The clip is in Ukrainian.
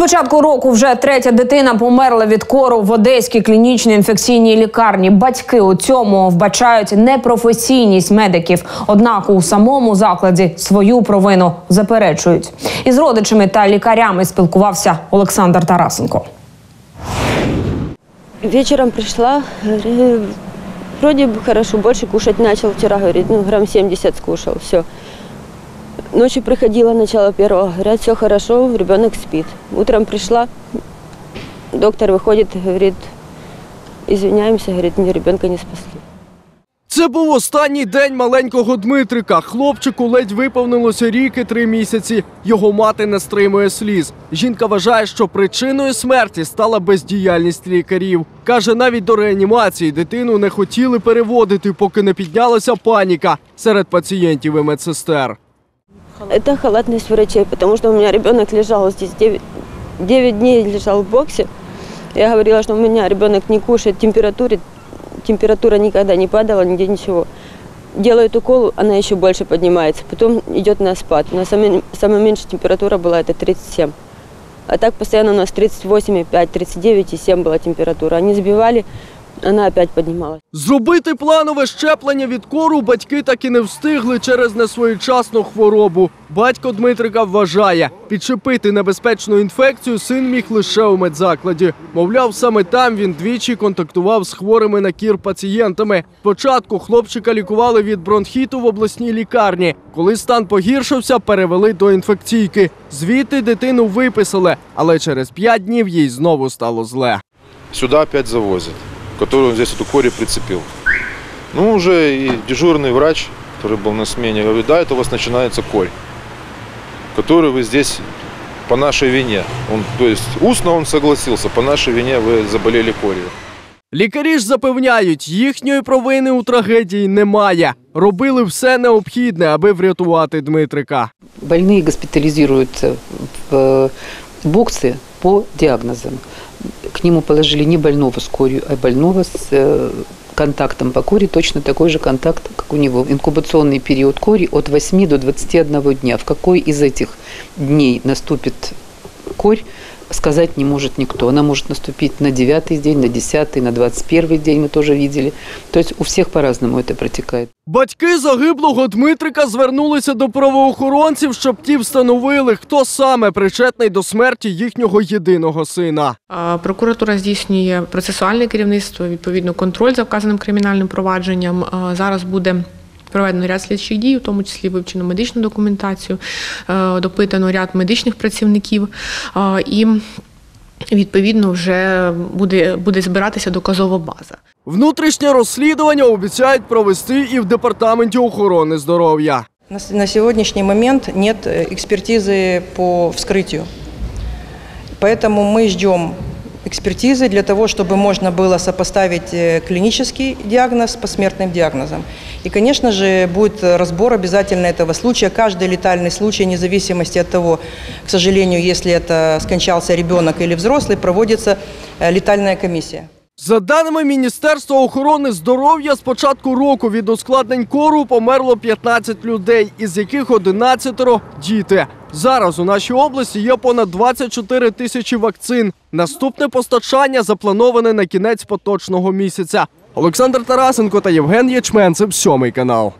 початку року вже третя дитина померла від кору в Одеській клінічній інфекційній лікарні. Батьки у цьому вбачають непрофесійність медиків. Однак у самому закладі свою провину заперечують. Із родичами та лікарями спілкувався Олександр Тарасенко. Вечером говорю, вроде бы хорошо, больше кушать начал вчера, говорит, ну грамм 70 скушал, все. Ночью приходила, начало первого, говорят, все хорошо, ребенок спит. Утром пришла, доктор выходит, говорит, извиняемся, говорит, мне ребенка не спасли. Це був останній день маленького Дмитрика. Хлопчику ледь виповнилося рік і три місяці. Його мати не стримує сліз. Жінка вважає, що причиною смерті стала бездіяльність лікарів. Каже, навіть до реанімації дитину не хотіли переводити, поки не піднялася паніка серед пацієнтів і медсестер. Это халатность врачей, потому что у меня ребенок лежал здесь 9, 9 дней лежал в боксе. Я говорила, что у меня ребенок не кушает, температуре, температура никогда не падала, нигде ничего. Делают укол, она еще больше поднимается, потом идет на спад. У нас самая, самая меньшая температура была это 37. А так постоянно у нас 38,5, 39,7 была температура. Они сбивали, она опять поднималась. Зробити планове щеплення від кору батьки так і не встигли через несвоєчасну хворобу. Батько Дмитрика вважає, підчепити небезпечну інфекцію син міг лише у медзакладі. Мовляв, саме там він двічі контактував з хворими на кір пацієнтами. Спочатку хлопчика лікували від бронхіту в обласній лікарні. Коли стан погіршився, перевели до інфекційки. Звідти дитину виписали, але через п'ять днів їй знову стало зле. сюда опять завозят, которую он здесь эту кори прицепил. Ну, уже и дежурный врач, который был на смене, говорит, да, это у вас начинается корь, которую вы здесь по нашей вине. Он, то есть устно он согласился, по нашей вине вы заболели корью. Лікарі ж запевняють, їхньої провини у трагедії немає. Робили все необхідне, аби врятувати Дмитрика. Больные госпитализируются в э, боксы по диагнозам. К нему положили не больного с корью, а больного с э, контактом по кори, точно такой же контакт, как у него. Инкубационный период кори от 8 до 21 дня. В какой из этих дней наступит корь, сказать не может никто. Она может наступить на 9 день, на 10, на 21 день, мы тоже видели. То есть у всех по-разному это протекает. Батьки загиблого Дмитрика звернулися до правоохоронців, щоб ті встановили, хто саме причетний до смерті їхнього єдиного сина. Прокуратура здійснює процесуальне керівництво, відповідно контроль за вказаним кримінальним провадженням. Зараз буде проведено ряд слідчих дій, у тому числі вивчено медичну документацію, е, допитано ряд медичних працівників а, і. Відповідно, вже буде, буде збиратися доказова база. Внутрішнє розслідування обіцяють провести і в департаменті охорони здоров'я. На с- На сегодняшний момент нет э, экспертизы по вскрытию. Поэтому мы ждем экспертизы для того, чтобы можно было сопоставить э, клинический диагноз с посмертным диагнозом. И, конечно же, будет разбор обязательно этого случая. Каждый летальный случай, вне зависимости от того, к сожалению, если это скончался ребенок или взрослый, проводится э, летальная комиссия. За даними Міністерства охорони здоров'я, з початку року від ускладнень кору померло 15 людей, із яких 11 – діти. Зараз у нашій області є понад 24 тисячі вакцин. Наступне постачання заплановане на кінець поточного місяця. Олександр Тарасенко та Євген Ячменцев, сьомий канал.